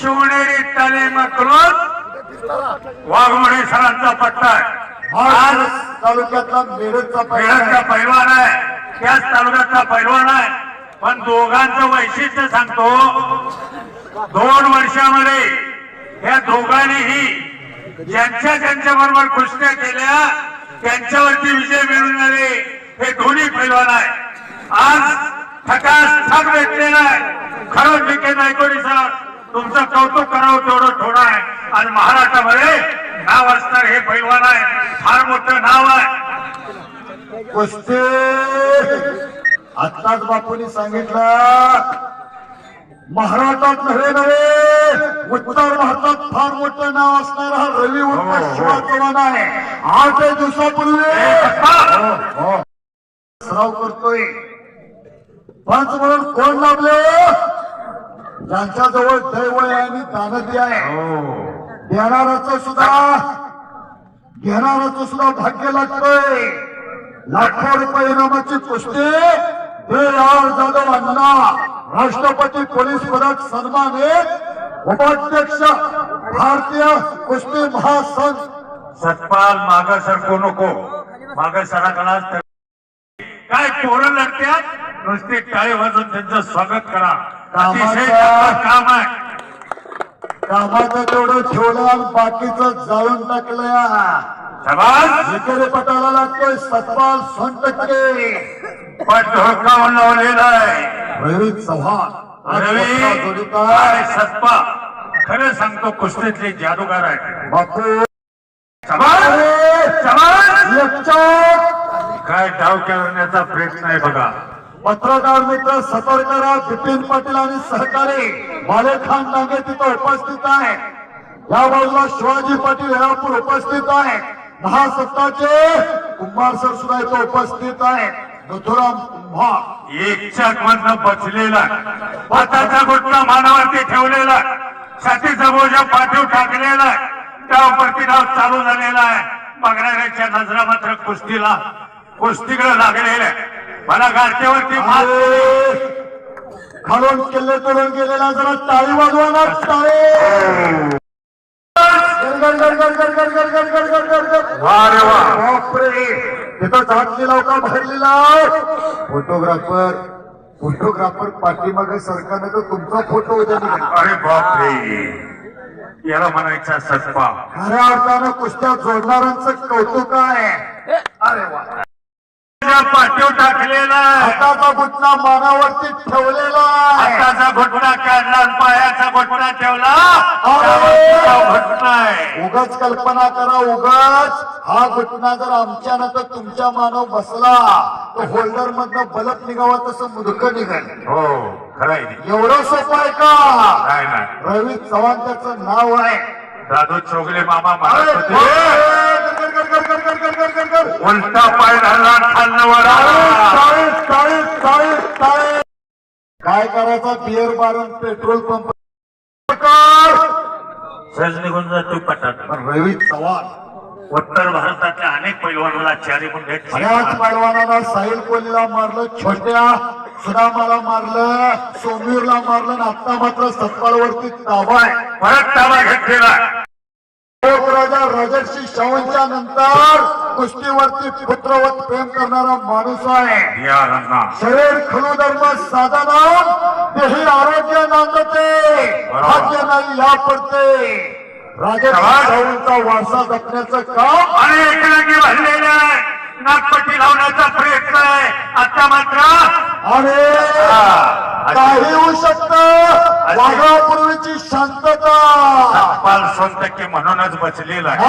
शिवनेरी तालीम करून वाघमोडे सरांचा पट्टा आहे. आज तालुक्यातला मेरठचा पेडचा पैलवान आहे. त्याच तालुक्यातला पैलवान आहे. पण दोघांचं वैशिष्ट्य सांगतो दोन वर्षामध्ये या दोघांनीही ज्यांच्या ज्यांच्या बरोबर कुस्त्या केल्या त्यांच्यावरती विजय मिळवणारे हे दोन्ही पैलवान आहे आज ठकास ठग भेटलेला आहे खरंच विके नायकोडी सर. तुमचं कौतुक करावं तेवढं थोडं आहे. आणि महाराष्ट्रामध्ये नाव असणार हे पैलवान आहे. फार मोठं नाव आहे. कुस्ती! आत्ताच बापूंनी सांगितलं. महाराष्ट्रात नव्हे नव्हे. उत्तर भारतात फार मोठं नाव असणारा हा रवी उर्फ शिवा चव्हाण आहे. आठ दिवसापूर्वी हो, हो. सराव करतोय. पंच म्हणून कोण लाभले? ज्यांच्याजवळ दैव आहे आणि दानती आहे देणाराचं सुद्धा घेणाराचं सुद्धा भाग्य लागतंय. लाखो रुपये इनामाची कुस्ती ते आर जाधव अण्णा. राष्ट्रपती पोलीस पदक सन्मानित. उपाध्यक्ष भारतीय कुस्ती महासंघ. सतपाल माग सरकू नको. माग सराकडा काय पोरं लढत्यात नुसते टाळे वाजून त्यांचं स्वागत करा. अतिशय चांगलं काम आहे. कामाचं तेवढं ठेवलं आणि बाकीचं जाळून टाकलं शाबास. विकेरे पटाला लागतोय सतपाल पण लावलेला आहे? रवी चव्हाण. आज रवी. मोठा जोडीदार. आणि सतपा? खरं सांगतो कुस्तीतले जादूगार आहे बापू शाबास. शाबास. एकचोट काय डाव करण्याचा प्रयत्न आहे बघा. पत्रकार मित्र सतर्क राहा बिपिन पाटील आणि सहकारी माले खान डांगे तिथं उपस्थित आहे या बाजूला शिवाजी पाटील हेरापूर उपस्थित आहे दहा सत्ताचे कुंभार सर सुद्धा इथं उपस्थित आहे मथुराम कुंभार. एकच्या मधनं बचलेला पताचा गुटका मानावरती ठेवलेला छातीचा बोजा पाठीव टाकलेला त्यावरती डाव चालू झालेला आहे. बघणाऱ्याच्या नजरा मात्र कुस्तीला. कुस्तीकडे लागलेलं आहे मला गाठ्यावरती खालून किल्ले तोडून गेलेला जरा टाळी वाजवणार टाळी फोटोग्राफर फोटोग्राफर पाठीमागे सरकारनं तर तुमचा फोटो उद्या अरे बापरे याला म्हणायचा सत्पा खऱ्या अर्थानं कुस्त्या जोडणाऱ्यांच कौतुक आहे अरे वा टाकलेला. हाताचा गुटणा मानावरती ठेवलेला हाताचा घुटणा काढला पायाचा घुटणा ठेवला. घुटणा आहे उगाच कल्पना करा उगाच हा घटना जर आमच्यानं तर तुमच्या मानव बसला तर होल्डर मधनं बलप निघावा तसं मुदक निघाल हो खरंय एवढं सोपं आहे का रवी चव्हाण त्याचं नाव आहे दादू चोगले मामा अरे, म्हणत काय करायचा? बिअर बारून पेट्रोल पंप. सहज निघून जातो पटात. पण रवी चव्हाण. उत्तर भारतातल्या अनेक पैलवानाला चारी पण बऱ्याच पैलवानांना साहिल कोहलीला मारलं छोट्या सुदामाला मारलं सोमीरला मारलं आणि आता मात्र सत्पालवरती ताबा आहे. परत ताबा घेतलेला. राजर्षी शाहूंच्या नंतर कुस्तीवरती पुत्रवत प्रेम करणारा माणूस आहे. शरीर खलू धर्म साधना तेही आरोग्य नांदते. भाग्य नाही या पडते. राजर्षी शाहूंचा वारसा जपण्याचं काम आणि एकलागी भरलेले आहे नागपट्टी लावण्याचा प्रयत्न आहे. आता मात्र अरे काही होऊ शकत. वाघापूर्वीची शांतता. पाल सोन टक्के म्हणूनच बचलेला आहे.